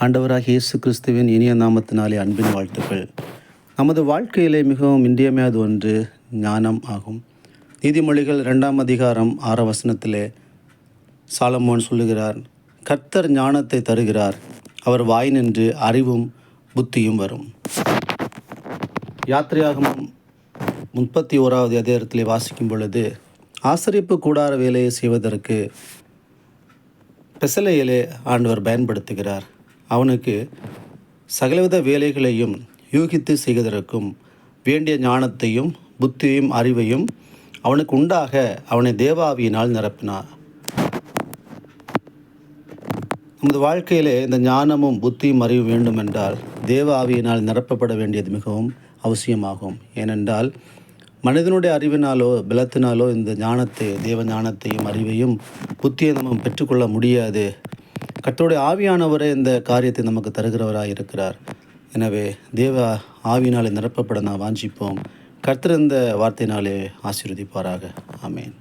ஆண்டவராக இயேசு கிறிஸ்துவின் இனிய நாமத்தினாலே அன்பின் வாழ்த்துக்கள். நமது வாழ்க்கையிலே மிகவும் இன்றியமையாத ஒன்று ஞானம் ஆகும். நீதிமொழிகள் ரெண்டாம் அதிகாரம் ஆறாம் வசனத்திலே சாலமோன் சொல்லுகிறார் கர்த்தர் ஞானத்தை தருகிறார். அவர் வாய் நின்று அறிவும் புத்தியும் வரும். யாத்திரையாகவும் முப்பத்தி ஓராவது அதிகாரத்திலே வாசிக்கும் பொழுது ஆசிரியப்பு கூடார வேலையை செய்வதற்கு பெசலையிலே ஆண்டவர் பயன்படுத்துகிறார். அவனுக்கு சகலவித வேலைகளையும் யூகித்து செய்வதற்கும் வேண்டிய ஞானத்தையும் புத்தியையும் அறிவையும் அவனுக்கு உண்டாக அவனை தேவாவியினால் நிரப்பினார். நமது வாழ்க்கையிலே இந்த ஞானமும் புத்தியும் அறிவு வேண்டும் என்றால் தேவ ஆவியினால் நிரப்பப்பட வேண்டியது மிகவும் அவசியமாகும். ஏனென்றால் மனிதனுடைய அறிவினாலோ பலத்தினாலோ இந்த ஞானத்தை தேவ ஞானத்தையும் அறிவையும் புத்தியை நம்ம பெற்றுக்கொள்ள முடியாது. கத்தோடைய ஆவியானவரே இந்த காரியத்தை நமக்கு தருகிறவராக இருக்கிறார். எனவே தேவ ஆவியினாலே நிரப்பப்பட நாம் வாஞ்சிப்போம். கர்த்தர் இந்த வார்த்தையினாலே ஆசீர்வதிப்பாராக. ஆமேன்.